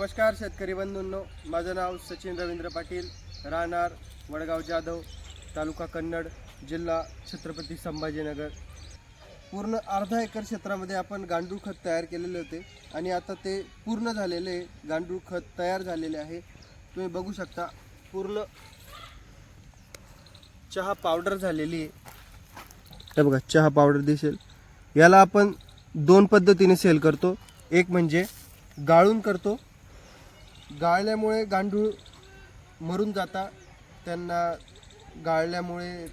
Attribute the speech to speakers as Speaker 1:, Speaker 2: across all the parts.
Speaker 1: नमस्कार शेतकरी बंधूंनो. माझं नाव सचिन रवींद्र पाटील. राहणार वडगाव जाधव तालुका कन्नड जिल्हा छत्रपती संभाजीनगर. पूर्ण अर्धा एकर क्षेत्रामध्ये आपण गांडूळ खत तयार केलेले होते आणि आता ते पूर्ण झालेले गांडूळ खत तयार झालेले आहे. तुम्ही बघू शकता पूर्ण चहा पावडर झालेली आहे. हे बघा चहा पावडर दिसेल. याला आपण दोन पद्धतीने सेल करतो. एक म्हणजे गाळून करतो गाळल्यामुळे गांडूळ मरून जाता. त्यांना गाळल्यामुळे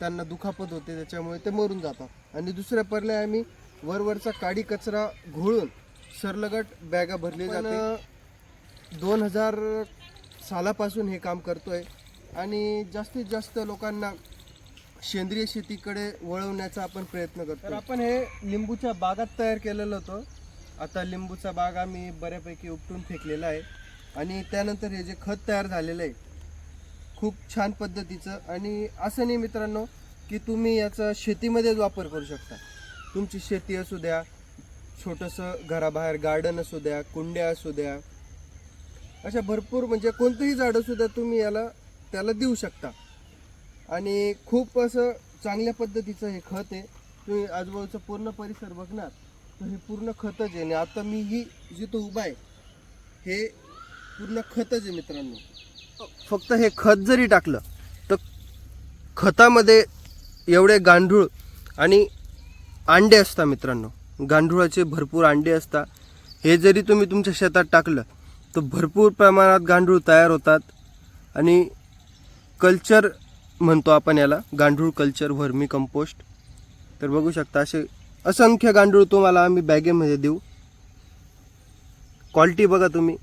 Speaker 1: त्यांना दुखापत होते त्याच्यामुळे ते मरून जातात. आणि दुसऱ्या पर्याय आम्ही वरवरचा काडी कचरा घोळून सरलगट बॅगा भरली जाते. दोन हजार सालापासून हे काम करतोय. आणि जास्तीत जास्त लोकांना सेंद्रिय शेतीकडे वळवण्याचा आपण प्रयत्न करतो तर आपण हे लिंबूच्या बागात तयार केलेलं होतं. आता लिंबूचा बाग आम्ही बऱ्यापैकी उपटून फेकलेला आहे. आणि त्यानंतर हे जे खत तयार झालेलं आहे खूप छान पद्धतीचं. आणि असं नाही मित्रांनो की तुम्ही याचा शेतीमध्येच वापर करू शकता. तुमची शेती असू द्या छोटंसं घराबाहेर गार्डन असू द्या कुंड्या असू द्या अशा भरपूर म्हणजे कोणतंही झाडंसुद्धा तुम्ही याला त्याला देऊ शकता. आणि खूप असं चांगल्या पद्धतीचं हे खत आहे. तुम्ही आजूबाजूचा पूर्ण परिसर बघणार तर हे पूर्ण खतच आहे. आणि आता मी ही जिथं उभा आहे हे पूर्ण खतच आहे मित्रांनो. फक्त हे खत जरी टाकलं तर खतामध्ये एवढे गांडूळ आणि अंडे असतात मित्रांनो. गांडुळाचे भरपूर अंडे असतात. हे जरी तुम्ही तुमच्या शेतात टाकलं तर भरपूर प्रमाणात गांडूळ तयार होतात. आणि कल्चर म्हणतो आपण याला गांडूळ कल्चर व्हर्मी कंपोस्ट. तर बघू शकता असे असंख्य गांडूळ तुम्हाला आम्ही बॅगेमध्ये देऊ. क्वालिटी बघा तुम्ही.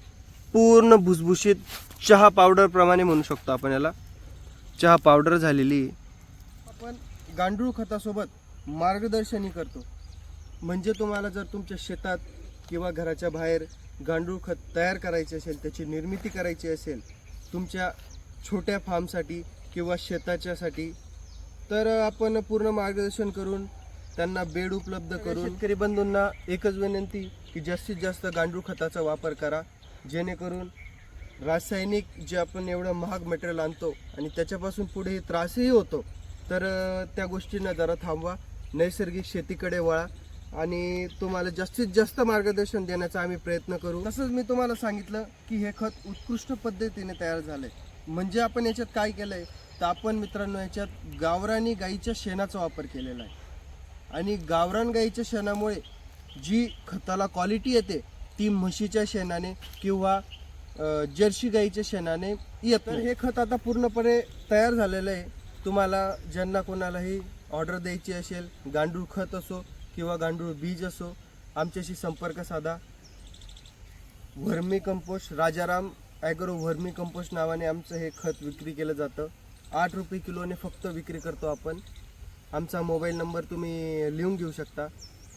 Speaker 1: पूर्ण भुसभुशीत चहा पावडर प्रमाणे म्हणू शकतो आपण याला. चहा पावडर झालेली. आपण गांडूळ खतासोबत मार्गदर्शनही करतो. म्हणजे तुम्हाला जर तुमच्या शेतात किंवा घराच्या बाहेर गांडूळ खत तयार करायचे असेल त्याची निर्मिती करायची असेल तुमच्या छोट्या फार्मसाठी किंवा शेताच्यासाठी तर आपण पूर्ण मार्गदर्शन करून त्यांना बेड उपलब्ध करून शेतकरी बंधूंना एकच विनंती की जास्तीत जास्त गांडूळ खताचा वापर करा. जेणेकरून रासायनिक जे आपण एवढं महाग मटेरियल आणतो आणि त्याच्यापासून पुढे त्रासही होतो तर त्या गोष्टींना जरा थांबवा. नैसर्गिक शेतीकडे वळा आणि तुम्हाला जास्तीत जास्त मार्गदर्शन देण्याचा आम्ही प्रयत्न करू. तसंच मी तुम्हाला सांगितलं की हे खत उत्कृष्ट पद्धतीने तयार झालं आहे म्हणजे आपण याच्यात काय केलं आहे तर आपण मित्रांनो याच्यात गावरानी गाईच्या शेणाचा वापर केलेला आहे. आणि गावरान गाईच्या शेणामुळे जी खताला क्वालिटी येते ती म्हशीच्या शेणाने किंवा जर्सी गाईच्या शेणाने येत तर हे खत आता पूर्णपणे तयार झालेलं आहे. तुम्हाला ज्यांना कोणालाही ऑर्डर द्यायची असेल गांडूळ खत असो किंवा गांडूळ बीज असो आमच्याशी संपर्क साधा. Vermicompost Rajaram agro vermicompost नावाने आमचं हे खत विक्री केलं जातं. आठ रुपये किलोने फक्त विक्री करतो आपण. आमचा मोबाईल नंबर तुम्ही लिहून घेऊ शकता.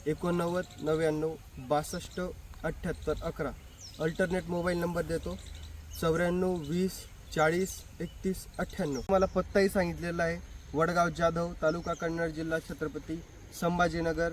Speaker 1: एकोणनव्वद नव्याण्णव बासष्ट अठ्ठ्याहत्तर अकरा. अल्टरनेट मोबाईल नंबर देतो. चौऱ्याण्णव वीस चाळीस एकतीस अठ्ठ्याण्णव. मला पत्ताही सांगितलेला आहे. वडगाव जाधव तालुका कन्नड जिल्हा छत्रपती संभाजीनगर